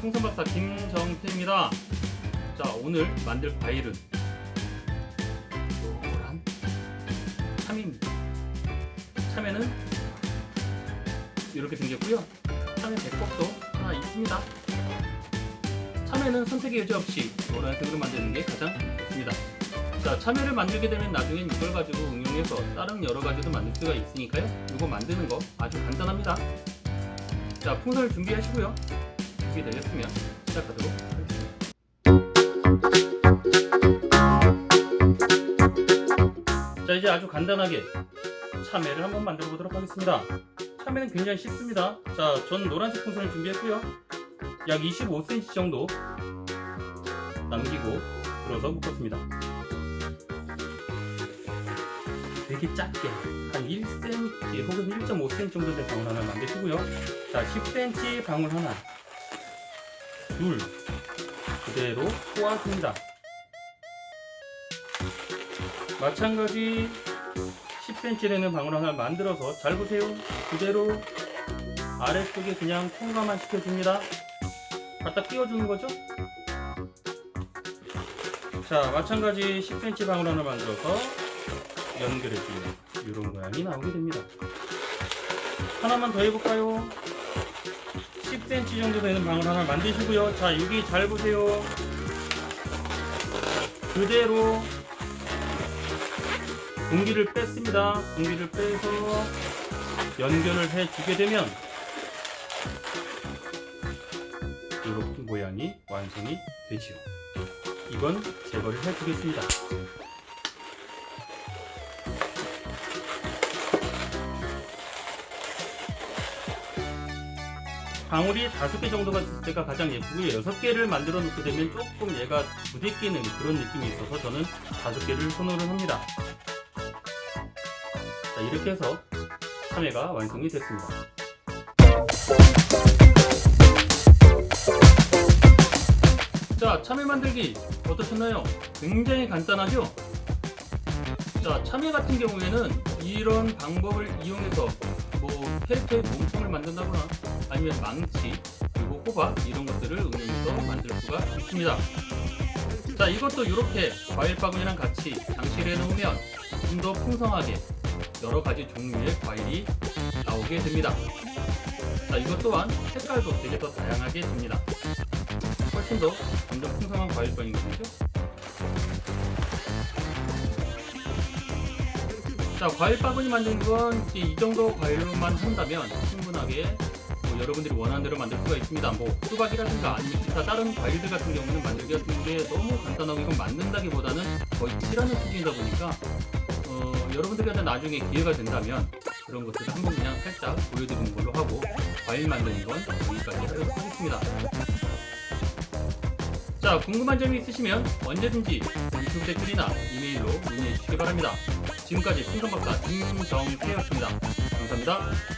풍선박사 김정태입니다. 자, 오늘 만들 과일은 노란 참입니다. 참외는 이렇게 생겼고요. 참외 배꼽도 하나 있습니다. 참외는 선택의 여지 없이 노란색으로 만드는 게 가장 좋습니다. 자, 참외를 만들게 되면 나중엔 이걸 가지고 응용해서 다른 여러 가지도 만들 수가 있으니까요. 이거 만드는 거 아주 간단합니다. 자, 풍선을 준비하시고요. 준비 되셨으면 시작하도록 하겠습니다. 자, 이제 아주 간단하게 참외를 한번 만들어 보도록 하겠습니다. 참외는 굉장히 쉽습니다. 자, 전 노란색 풍선을 준비했고요. 약 25cm 정도 남기고 불어서 묶었습니다. 되게 작게 한 1cm 혹은 1.5cm 정도 된 방울 하나 만드시고요. 자, 10cm 방울 하나, 둘 그대로 꼬아줍니다. 마찬가지 10cm 되는 방울 하나 만들어서 잘 보세요. 그대로 아래쪽에 그냥 통과만 시켜줍니다. 갖다 끼워주는 거죠. 자, 마찬가지 10cm 방울 하나 만들어서 연결해주면 이런 모양이 나오게 됩니다. 하나만 더 해볼까요? 10cm 정도 되는 방울 하나 만드시고요. 자, 여기 잘 보세요. 그대로 공기를 뺐습니다. 공기를 빼서 연결을 해주게 되면 이렇게 모양이 완성이 되지요. 이건 제거를 해주겠습니다. 방울이 다섯 개 정도가 있을 때가 가장 예쁘고요. 여섯 개를 만들어 놓게 되면 조금 얘가 부대끼는 그런 느낌이 있어서 저는 다섯 개를 선호를 합니다. 자, 이렇게 해서 참외가 완성이 됐습니다. 자, 참외 만들기 어떠셨나요? 굉장히 간단하죠? 자, 참외 같은 경우에는 이런 방법을 이용해서 뭐 캐릭터의 몸통을 만든다거나 아니면 망치 그리고 호박 이런 것들을 응용해서 만들 수가 있습니다. 자, 이것도 이렇게 과일 바구니랑 같이 장식을 해놓으면 좀 더 풍성하게 여러 가지 종류의 과일이 나오게 됩니다. 자, 이것 또한 색깔도 되게 더 다양하게 됩니다. 훨씬 더 점점 풍성한 과일빵인 거죠. 자, 과일 바구니 만드는 건 이 정도 과일로만 한다면 충분하게 뭐 여러분들이 원하는 대로 만들 수가 있습니다. 뭐 수박이라든가 아니면 기타 다른 과일들 같은 경우는 만들기 같은 게 너무 간단하고 이건 만든다기보다는 거의 칠하는 수준이다 보니까 어, 여러분들한테 나중에 기회가 된다면 그런 것들을 한번 그냥 살짝 보여드리는 걸로 하고 과일 만드는 건 여기까지 하도록 하겠습니다. 자, 궁금한 점이 있으시면 언제든지 유튜브 댓글이나 이메일로 문의해 주시기 바랍니다. 지금까지 풍선박사 김정태였습니다. 감사합니다.